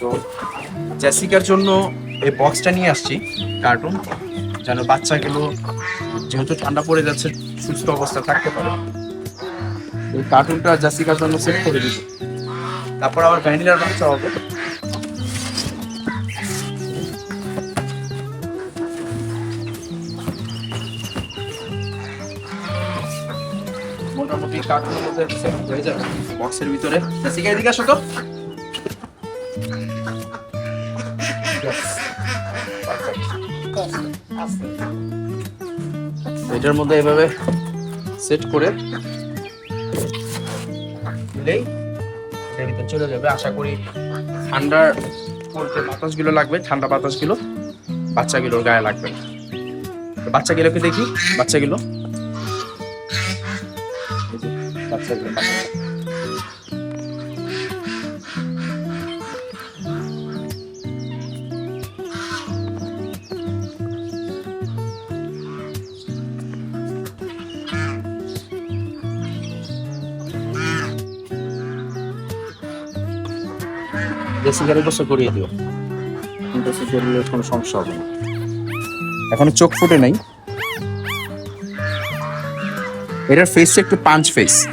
তো জেসিকার জন্য এই বক্সটা নিয়ে আসছি কার্টুন যেন বাচ্চাগুলো যেহেতু ঠান্ডা পড়ে যাচ্ছে, সুস্থ অবস্থা থাকতে পারে। এই কার্টুনটা জেসিকার জন্য সেট করে দিব। তারপর আবার ভ্যানিলার বাচ্চা হবে মোটামুটি কার্টুনের মধ্যে সেট হয়ে যাবে। বক্সের ভিতরে। জেসিকা এদিকে আসো তো। এটার মধ্যে এভাবে সেট করে দিলেই এটার ভিতরে চলে যাবে। আশা করি ঠান্ডার পড়তে বাতাসগুলো লাগবে, ঠান্ডা বাতাসগুলো বাচ্চাগুলোর গায়ে লাগবে। বাচ্চাগুলোকে দেখি, বাচ্চাগুলো বাচ্চাগুলো। বাচ্চা। বছর করিয়ে দিও। বেশি করলে কোনো সমস্যা হবে না। এখনও চোখ ফুটে নাই। এটার ফেসটা একটু পাঞ্চ ফেস